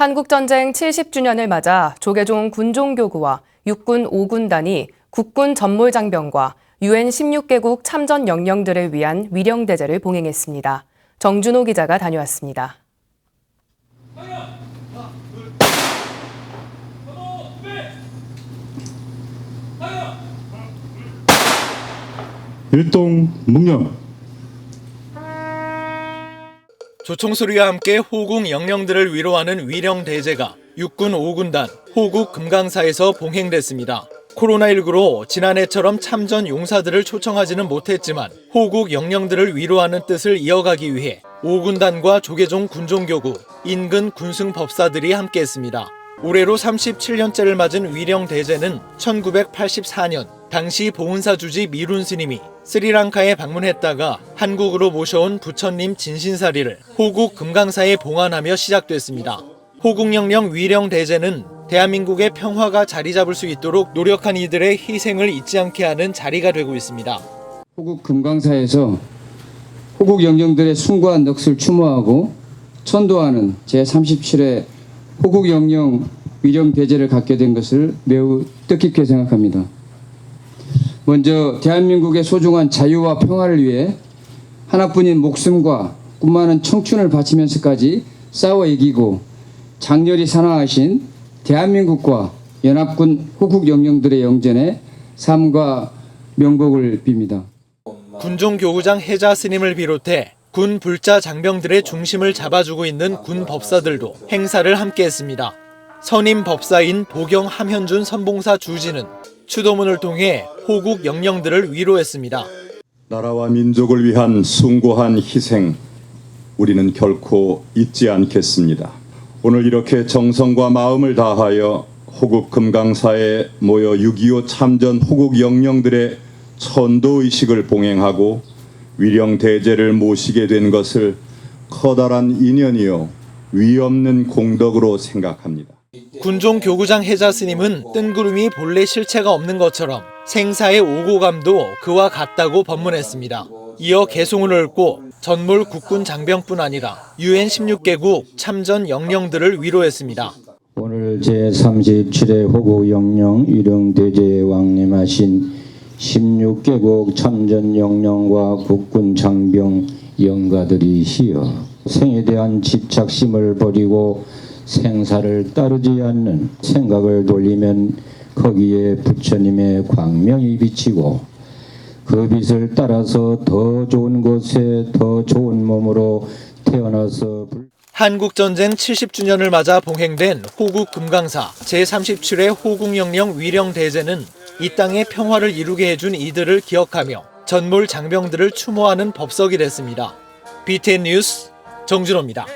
한국전쟁 70주년을 맞아 조계종 군종교구와 육군 5군단이 국군 전몰장병과 유엔 16개국 참전 영령들을 위한 위령대제를 봉행했습니다. 정준호 기자가 다녀왔습니다. 일동 묵념 조총소리와 함께 호국 영령들을 위로하는 위령 대제가 육군 5군단 호국 금강사에서 봉행됐습니다. 코로나19로 지난해처럼 참전 용사들을 초청하지는 못했지만 호국 영령들을 위로하는 뜻을 이어가기 위해 5군단과 조계종 군종교구, 인근 군승법사들이 함께했습니다. 올해로 37년째를 맞은 위령 대제는 1984년 당시 보은사 주지 미룬 스님이 스리랑카에 방문했다가 한국으로 모셔온 부처님 진신사리를 호국 금강사에 봉안하며 시작됐습니다. 호국영령 위령 대제는 대한민국의 평화가 자리 잡을 수 있도록 노력한 이들의 희생을 잊지 않게 하는 자리가 되고 있습니다. 호국 금강사에서 호국 영령들의 숭고한 넋을 추모하고 천도하는 제37회 호국 영령 위령 대제를 갖게 된 것을 매우 뜻깊게 생각합니다. 먼저 대한민국의 소중한 자유와 평화를 위해 하나뿐인 목숨과 꿈 많은 청춘을 바치면서까지 싸워 이기고 장렬히 산화하신 대한민국과 연합군 호국 영령들의 영전에 삶과 명복을 빕니다. 군종 교구장 해자 스님을 비롯해 군 불자 장병들의 중심을 잡아주고 있는 군 법사들도 행사를 함께했습니다. 선임 법사인 보경 함현준 선봉사 주지는 추도문을 통해 호국 영령들을 위로했습니다. 나라와 민족을 위한 숭고한 희생 우리는 결코 잊지 않겠습니다. 오늘 이렇게 정성과 마음을 다하여 호국 금강사에 모여 6.25 참전 호국 영령들의 천도 의식을 봉행하고 위령 대제를 모시게 된 것을 커다란 인연이요 위없는 공덕으로 생각합니다. 군종 교구장 해자 스님은 뜬구름이 본래 실체가 없는 것처럼 생사의 오고감도 그와 같다고 법문했습니다. 이어 개송을 읊고 전몰 국군 장병뿐 아니라 유엔 16개국 참전 영령들을 위로했습니다. 오늘 제37회 호국 영령 위령대제에 왕림하신 16개국 참전 영령과 국군 장병 영가들이시여 생에 대한 집착심을 버리고 생사를 따르지 않는 생각을 돌리면 거기에 부처님의 광명이 비치고 그 빛을 따라서 더 좋은 곳에 더 좋은 몸으로 태어나서 불... 한국전쟁 70주년을 맞아 봉행된 호국 금강사 제37회 호국영령 위령대제는 이 땅의 평화를 이루게 해준 이들을 기억하며 전몰 장병들을 추모하는 법석이 됐습니다. BTN 뉴스 정준호입니다.